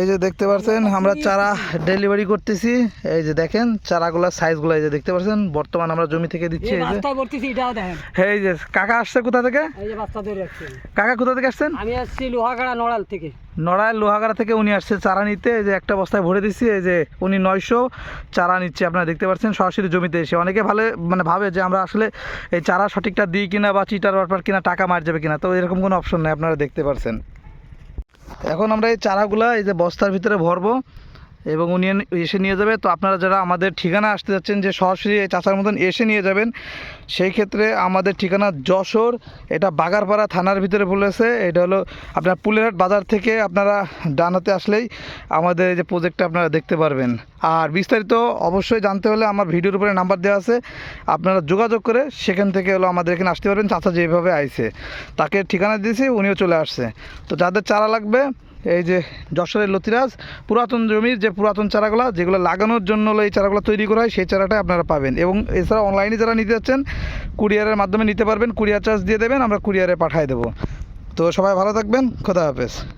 এই যে দেখতে পাচ্ছেন আমরা চারা ডেলিভারি করতেছি। এই যে দেখেন চারাগুলোর সাইজগুলো এই যে দেখতে পাচ্ছেন বর্তমান আমরা জমি থেকে দিচ্ছি এই যে। বাস্তা এটাও দেখেন। এই যে কাকা আসছে কোথা থেকে? এই যে বাস্তা ধরে রাখছি কাকা কোথা থেকে আসছেন? আমি আসছি লোহাগাড়া নড়াল থেকে। নড়াইল লোহাগাড়া থেকে উনি আসছে চারা নিতে। এই যে একটা বস্তায় ভরে দিচ্ছি এই যে উনি নয়শো চারা নিচ্ছে আপনারা দেখতে পাচ্ছেন সরাসরি জমিতে এসে। অনেকে ভালো মানে ভাবে যে আমরা আসলে এই চারা সঠিকটা দিই কিনা বা চিটার ব্যাপার কিনা টাকা মার যাবে কিনা। তো এরকম কোনো অপশন নেই আপনারা দেখতে পাচ্ছেন এখন আমরা এই চারাগুলা এই যে বস্তার ভিতরে ভরবো। এবং উনি এসে নিয়ে যাবে। তো আপনারা যারা আমাদের ঠিকানা আসতে যাচ্ছেন, যে সরাসরি এই চাচার মতন এসে নিয়ে যাবেন, সেই ক্ষেত্রে আমাদের ঠিকানা যশোর, এটা বাগারপাড়া থানার ভিতরে বলেছে এটা হলো আপনার পুলেরহাট বাজার থেকে আপনারা ডানাতে আসলেই আমাদের যে প্রজেক্টটা আপনারা দেখতে পারবেন। আর বিস্তারিত অবশ্যই জানতে হলে আমার ভিডিওর উপরে নাম্বার দেওয়া আছে। আপনারা যোগাযোগ করে সেখান থেকে হলো আমাদের এখানে আসতে পারবেন, চাচা যেভাবে আইছে। তাকে ঠিকানা দিয়েছি, উনিও চলে আসছে। তো যাদের চারা লাগবে এই যে যশোরের লতিরাজ, পুরাতন জমির যে পুরাতন চারাগুলো, যেগুলো লাগানোর জন্য এই চারাগুলো তৈরি করা হয়, সেই চারাটাই আপনারা পাবেন। এবং এছাড়া অনলাইনে যারা নিতে যাচ্ছেন, কুরিয়ারের মাধ্যমে নিতে পারবেন, কুরিয়ার চার্জ দিয়ে দেবেন, আমরা কুরিয়ারে পাঠিয়ে দেবো। তো সবাই ভালো থাকবেন, খোদা হাফেজ।